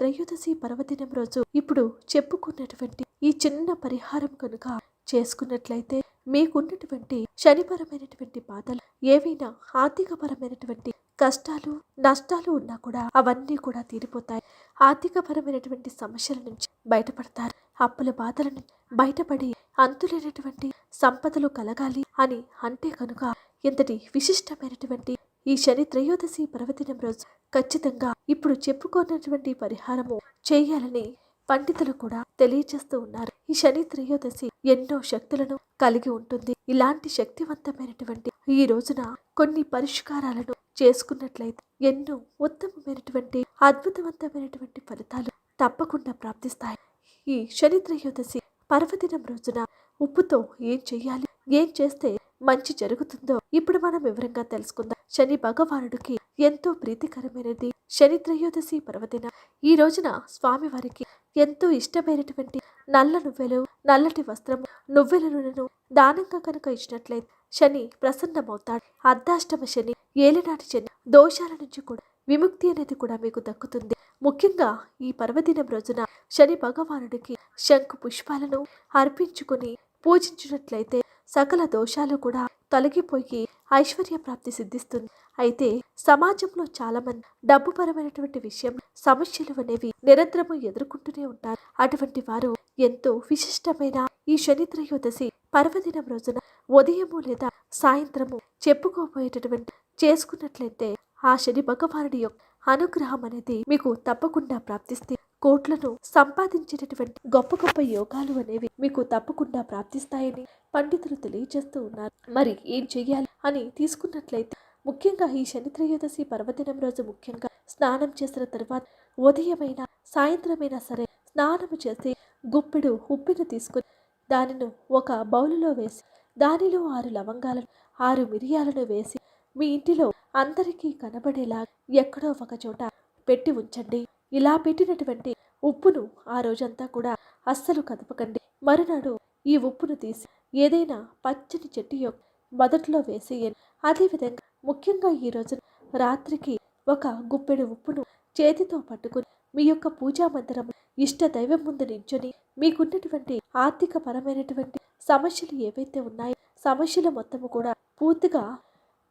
త్రయోదశి పర్వదినం రోజు ఇప్పుడు చెప్పుకున్నటువంటి ఈ చిన్న పరిహారం కనుక చేసుకున్నట్లయితే మీకున్నటువంటి శనిపరమైనటువంటి బాధలు ఏవైనా ఆర్థికపరమైనటువంటి కష్టాలు నష్టాలు ఉన్నా కూడా అవన్నీ కూడా తీరిపోతాయి. ఆర్థికపరమైనటువంటి సమస్యల నుంచి బయటపడతారు. అప్పుల బాధల నుంచి బయటపడి అంతులేనటువంటి సంపదలు కలగాలి అని అంటే కనుక ఇంతటి విశిష్టమైనటువంటి ఈ శని త్రయోదశి పర్వదినం రోజు ఖచ్చితంగా ఇప్పుడు చెప్పుకున్నటువంటి పరిహారము చేయాలని పండితులు కూడా తెలియజేస్తూ ఉన్నారు. ఈ శని త్రయోదశి ఎన్నో శక్తులను కలిగి ఉంటుంది. ఇలాంటి శక్తివంతమైనటువంటి ఈ రోజున కొన్ని పరిష్కారాలను చేసుకున్నట్లయితే ఎన్నో ఉత్తమమైనటువంటి అద్భుతవంతమైనటువంటి ఫలితాలు తప్పకుండా ప్రాప్తిస్తాయి. ఈ శని త్రయోదశి పర్వదినం రోజున ఉప్పుతో ఏం చేయాలి? ఏం చేస్తే మంచి జరుగుతుందో ఇప్పుడు మనం వివరంగా తెలుసుకుందాం. శని భగవానుడికి ఎంతో ప్రీతికరమైనది. శని త్రయోదశి పర్వదిన ఈ రోజున స్వామివారికి ఎంతో ఇష్టమైనటువంటి నల్ల నువ్వెలు నల్లటి వస్త్రము నువ్వెల నూనెను దానంగా కనుక ఇచ్చినట్లయితే శని ప్రసన్నమవుతాడు. అర్ధాష్టమ శని ఏలినాటి శని దోషాల నుంచి కూడా విముక్తి అనేది కూడా మీకు దక్కుతుంది. ముఖ్యంగా ఈ పర్వదినం రోజున శని భగవానుడికి శంకు పుష్పాలను అర్పించుకుని పూజించినట్లయితే సకల దోషాలు కూడా తొలగిపోయి ఐశ్వర్య ప్రాప్తి సిద్ధిస్తుంది. అయితే సమాజంలో చాలా మంది డబ్బు పరమైనటువంటి విషయం సమస్యలు అనేవి నిరంతరము ఎదుర్కొంటూనే ఉంటారు. అటువంటి వారు ఎంతో విశిష్టమైన ఈ శని త్రయోదశి పర్వదినం రోజున ఉదయము లేదా సాయంత్రము చెప్పుకోబోయేటటువంటి చేసుకున్నట్లయితే ఆ శని భగవానుడి యొక్క అనుగ్రహం అనేది మీకు తప్పకుండా ప్రాప్తిస్తే కోట్లను సంపాదించేటటువంటి గొప్ప గొప్ప యోగాలు అనేవి మీకు తప్పకుండా ప్రాప్తిస్తాయని పండితులు తెలియజేస్తూ ఉన్నారు. మరి ఏం చెయ్యాలి అని తీసుకున్నట్లయితే ముఖ్యంగా ఈ శని త్రయోదశి పర్వదినం రోజు ముఖ్యంగా స్నానం చేసిన తర్వాత ఉదయమైనా సాయంత్రమైనా సరే స్నానం చేసి గుప్పెడు ఉప్పిని తీసుకుని దానిని ఒక బౌలులో వేసి దానిలో ఆరు లవంగాలను ఆరు మిరియాలను వేసి మీ ఇంటిలో అందరికీ కనబడేలా ఎక్కడో ఒక చోట పెట్టి ఉంచండి. ఇలా పెట్టినటువంటి ఉప్పును ఆ రోజంతా కూడా అస్సలు కదపకండి. మరునాడు ఈ ఉప్పును తీసి ఏదైనా పచ్చని చెట్టు యొక్క మొదట్లో వేసేయండి. అదేవిధంగా ముఖ్యంగా ఈ రోజు రాత్రికి ఒక గుప్పెడు ఉప్పును చేతితో పట్టుకుని మీ యొక్క పూజా మందిరం ఇష్ట దైవం ముందు నించొని మీకున్నటువంటి ఆర్థిక పరమైనటువంటి సమస్యలు ఏవైతే ఉన్నాయో సమస్యల మొత్తము కూడా పూర్తిగా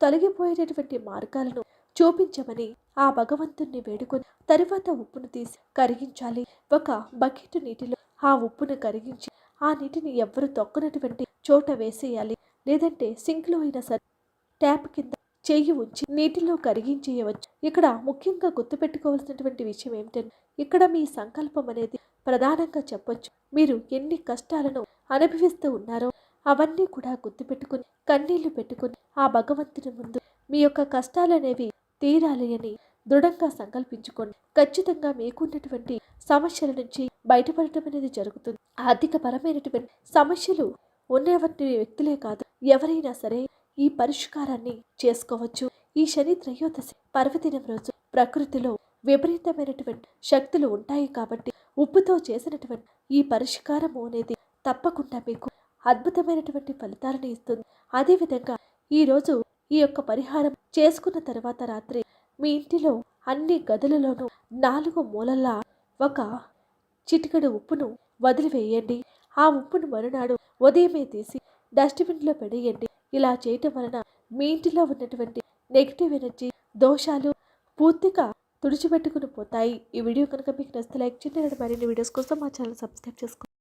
తొలగిపోయేటటువంటి మార్గాలను చూపించమని ఆ భగవంతుణ్ణి వేడుకొని తరువాత ఉప్పును తీసి కరిగించాలి. ఒక బకెట్ నీటిలో ఆ ఉప్పును కరిగించి ఆ నీటిని ఎవ్వరు తొక్కనటువంటి చోట వేసేయాలి. లేదంటే సింక్లో అయినా సరే ట్యాప్ కింద చేయి ఉంచి నీటిలో కరిగించేయవచ్చు. ఇక్కడ ముఖ్యంగా గుర్తుపెట్టుకోవాల్సినటువంటి విషయం ఏమిటంటే ఇక్కడ మీ సంకల్పం అనేది ప్రధానంగా చెప్పొచ్చు. మీరు ఎన్ని కష్టాలను అనుభవిస్తూ ఉన్నారో అవన్నీ కూడా గుర్తుపెట్టుకుని కన్నీళ్ళు పెట్టుకుని ఆ భగవంతుని ముందు మీ యొక్క కష్టాలనేవి తీరాలి అని దృఢంగా సంకల్పించుకోండి ఖచ్చితంగా మీకున్నటువంటి సమస్యల నుంచి బయటపడటం అనేది జరుగుతుంది. ఆర్థిక పరమైనటువంటి సమస్యలు ఉన్నటువంటి వ్యక్తులే కాదు ఎవరైనా సరే ఈ పరిష్కారాన్ని చేసుకోవచ్చు. ఈ శని త్రయోదశి పర్వదినం రోజు ప్రకృతిలో విపరీతమైనటువంటి శక్తులు ఉంటాయి కాబట్టి ఉప్పుతో చేసినటువంటి ఈ పరిష్కారము అనేది తప్పకుండా మీకు అద్భుతమైనటువంటి ఫలితాలను ఇస్తుంది. అదేవిధంగా ఈరోజు ఈ యొక్క పరిహారం చేసుకున్న తర్వాత రాత్రి మీ ఇంటిలో అన్ని గదులలోనూ నాలుగు మూలలా ఒక చిటికెడు ఉప్పును వదిలివేయండి. ఆ ఉప్పును మరునాడు ఉదయమే తీసి డస్ట్బిన్లో పెడేయండి. ఇలా చేయటం వలన మీ ఇంటిలో ఉన్నటువంటి నెగిటివ్ ఎనర్జీ దోషాలు పూర్తిగా తుడిచిపెట్టుకుని పోతాయి. ఈ వీడియో కనుక మీకు నచ్చితే లైక్ చేయండి. మరిన్ని వీడియోస్ కోసం మా ఛానల్ సబ్స్క్రైబ్ చేసుకోండి.